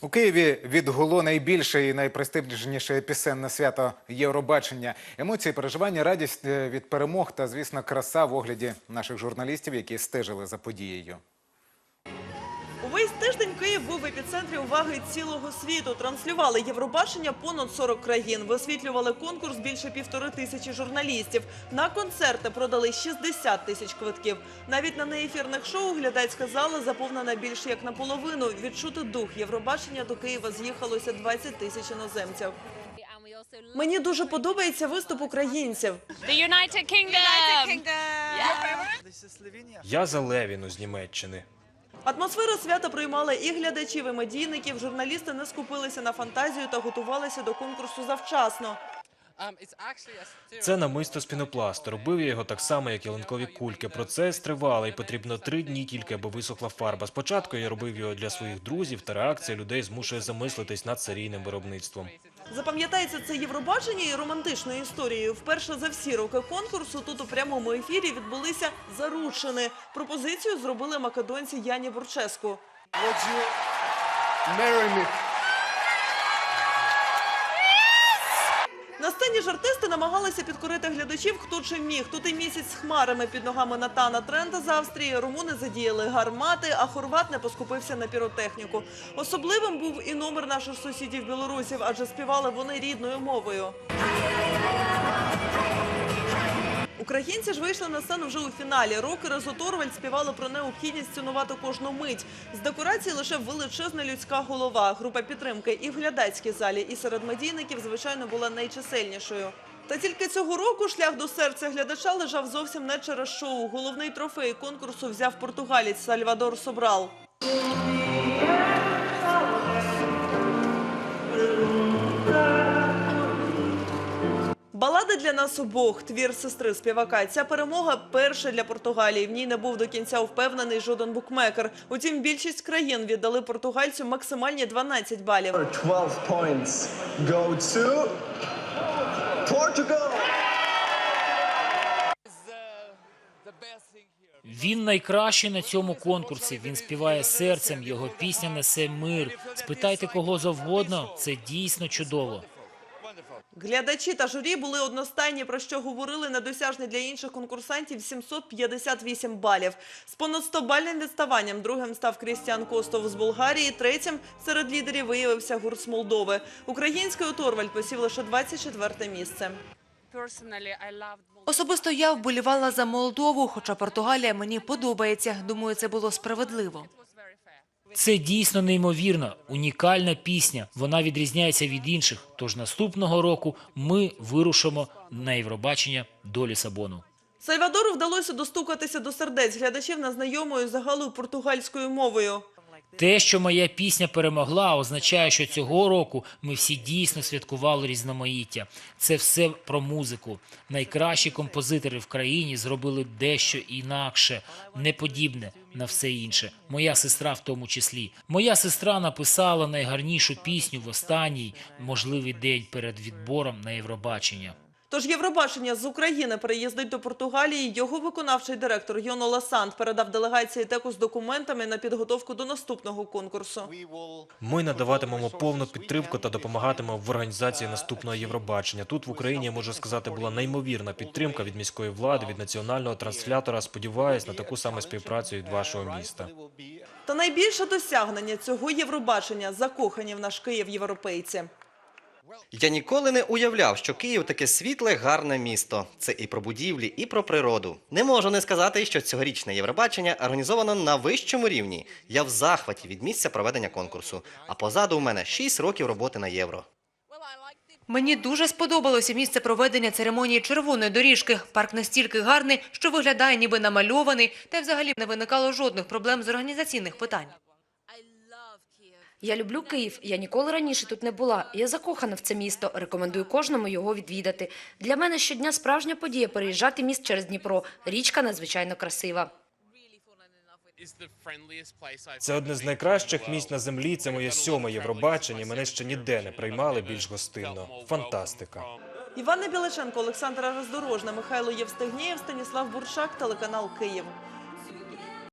У Києві відгуло найбільше і найпрестижніше пісенне свято Євробачення. Емоції, переживання, радість е, від перемог та, звісно, краса в огляді наших журналістів, які стежили за подією. Увесь тиждень Київ був в епіцентрі уваги цілого світу. Транслювали Євробачення понад 40 країн. Висвітлювали конкурс більше півтори тисячі журналістів. На концерти продали 60 тисяч квитків. Навіть на неефірних шоу глядацька зала заповнена більше як наполовину. Відчути дух Євробачення до Києва з'їхалося 20 тисяч іноземців. Мені дуже подобається виступ українців. The United Kingdom. Я за Левіну з Німеччини. Атмосфера свята приймала і глядачів, і медійників. Журналісти не скупилися на фантазію та готувалися до конкурсу завчасно. Це намисто з пінопласту. Робив я його так само, як ялинкові кульки. Процес тривалий. Потрібно три дні тільки, аби висохла фарба. Спочатку я робив його для своїх друзів, та реакція людей змушує замислитись над серійним виробництвом. Запам'ятається це Євробачення і романтичною історією. Вперше за всі роки конкурсу тут у прямому ефірі відбулися заручини. Пропозицію зробили македонці Яні Бурческу. Намагалися підкорити глядачів, хто чим міг. Тут і місяць з хмарами під ногами Натана Трента з Австрії. Румуни задіяли гармати, а хорват не поскупився на піротехніку. Особливим був і номер наших сусідів білорусів, адже співали вони рідною мовою. Українці ж вийшли на сцену вже у фіналі. Рокери з Оторваль співали про необхідність цінувати кожну мить. З декорації лише величезна людська голова. Група підтримки і в глядацькій залі, і серед медійників, звичайно, була найчисельнішою. Та тільки цього року шлях до серця глядача лежав зовсім не через шоу. Головний трофей конкурсу взяв португалець Сальвадор Собрал. Балада для нас обох, твір сестри співака. Ця перемога перша для Португалії. В ній не був до кінця впевнений жоден букмекер. Утім, більшість країн віддали португальцю максимальні 12 балів. 12 points go Portugal. Він найкращий на цьому конкурсі. Він співає серцем, його пісня несе мир. Спитайте кого завгодно, це дійсно чудово. Глядачі та журі були одностайні, про що говорили недосяжний для інших конкурсантів 758 балів. З понад 100-бальним відставанням другим став Крістіан Костов з Болгарії, третім серед лідерів виявився гурт з Молдови. Український Оторваль посів лише 24 місце. Особисто я вболівала за Молдову, хоча Португалія мені подобається. Думаю, це було справедливо. Це дійсно неймовірна, унікальна пісня. Вона відрізняється від інших. Тож наступного року ми вирушимо на Євробачення до Лісабону. Сальвадору вдалося достукатися до сердець глядачів на знайомою загалу португальською мовою. Те, що моя пісня перемогла, означає, що цього року ми всі дійсно святкували різноманіття. Це все про музику. Найкращі композитори в країні зробили дещо інакше, неподібне на все інше. Моя сестра в тому числі. Моя сестра написала найгарнішу пісню в останній можливий день перед відбором на Євробачення. Тож Євробачення з України переїздить до Португалії. Його виконавчий директор Йоно Ласанд передав делегації теку з документами на підготовку до наступного конкурсу. Ми надаватимемо повну підтримку та допомагатимемо в організації наступного Євробачення. Тут в Україні я можу сказати, була неймовірна підтримка від міської влади, від національного транслятора. Сподіваюсь на таку саму співпрацю від вашого міста. Та найбільше досягнення цього Євробачення закохані в наш Київ європейці. Я ніколи не уявляв, що Київ таке світле, гарне місто. Це і про будівлі, і про природу. Не можу не сказати, що цьогорічне Євробачення організовано на вищому рівні. Я в захваті від місця проведення конкурсу. А позаду у мене 6 років роботи на євро. Мені дуже сподобалося місце проведення церемонії червоної доріжки. Парк настільки гарний, що виглядає ніби намальований, та й взагалі не виникало жодних проблем з організаційних питань. Я люблю Київ. Я ніколи раніше тут не була. Я закохана в це місто. Рекомендую кожному його відвідати. Для мене щодня справжня подія переїжджати міст через Дніпро. Річка надзвичайно красива. Це одне з найкращих місць на землі. Це моє сьоме Євробачення. Мене ще ніде не приймали більш гостинно. Фантастика. Івана Біличенко, Олександра Роздорожна, Михайло Євстигнєєв, Станіслав Буршак, телеканал Київ.